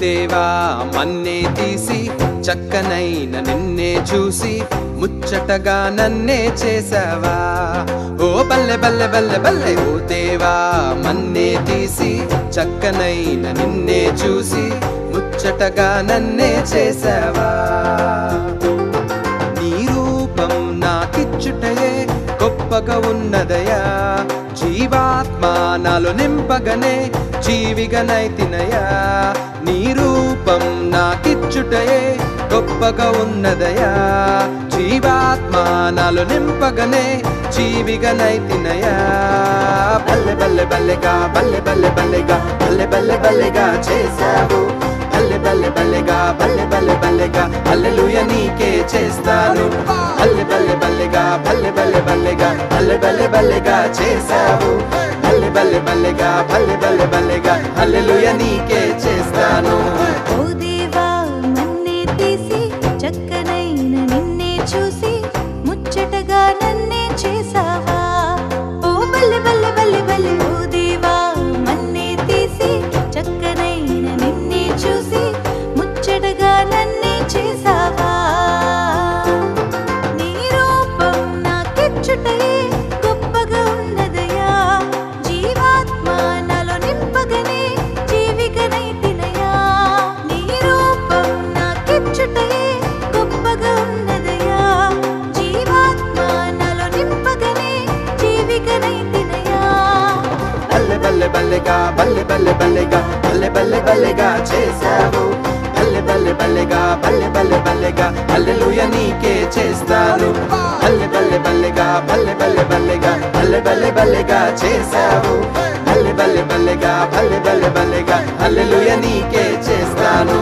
దేవా మన్నే తీసి చక్కనైన నిన్నే చూసి ముచ్చటగా నన్నే చేసావా ఓ బల్లె బల్లె బల్లె బల్లె ఓ దేవా మన్నే తీసి చక్కనైన నిన్నే చూసి ముచ్చటగా నన్నే చేసావా నీ రూపం నాకిచ్చుటయే గొప్పగా ఉన్నదయా జీవాత్మ నాలో నింపగనే జీవిగనైతినయా నీ రూపం నాకిచ్చుటయే గొప్పగా ఉన్నదయా జీవాత్మానాలు నింపగనే జీవిగనైతినయా బల్లె బల్లె బల్లెగా బల్లె బల్లె బల్లెగా బల్లె బల్లె బల్లెగా చేశావు బల్లె బల్లె బల్లెగా బల్లె బల్లె బల్లెగా అల్లెలుయ నీకే చేస్తాను బల్లె బల్లె బల్లెగా బల్లె బల్లె బల్లెగా బల్లె బల్లె బల్లెగా చేశావు బల్లె బల్లె బల్లెగా బల్లె బల్లె బల్లెగా అల్లెలుయ నీకే చేశా బల్లెగా బల్లె బల్లె బల్లెగా బల్లె బల్లె బల్లెగా చేశావు. బల్లె బల్లె బల్లెగా బల్లె బల్లె బల్లెగా అల్లెలుయ నీకే చేస్తాను. బల్లె బల్లె బల్లెగా బల్లె బల్లె బల్లెగా బల్లె బల్లె బల్లెగా చేశావు. బల్లె బల్లె బల్లెగా బల్లె బల్లె బల్లెగా అల్లెలుయ నీకే చేస్తాను.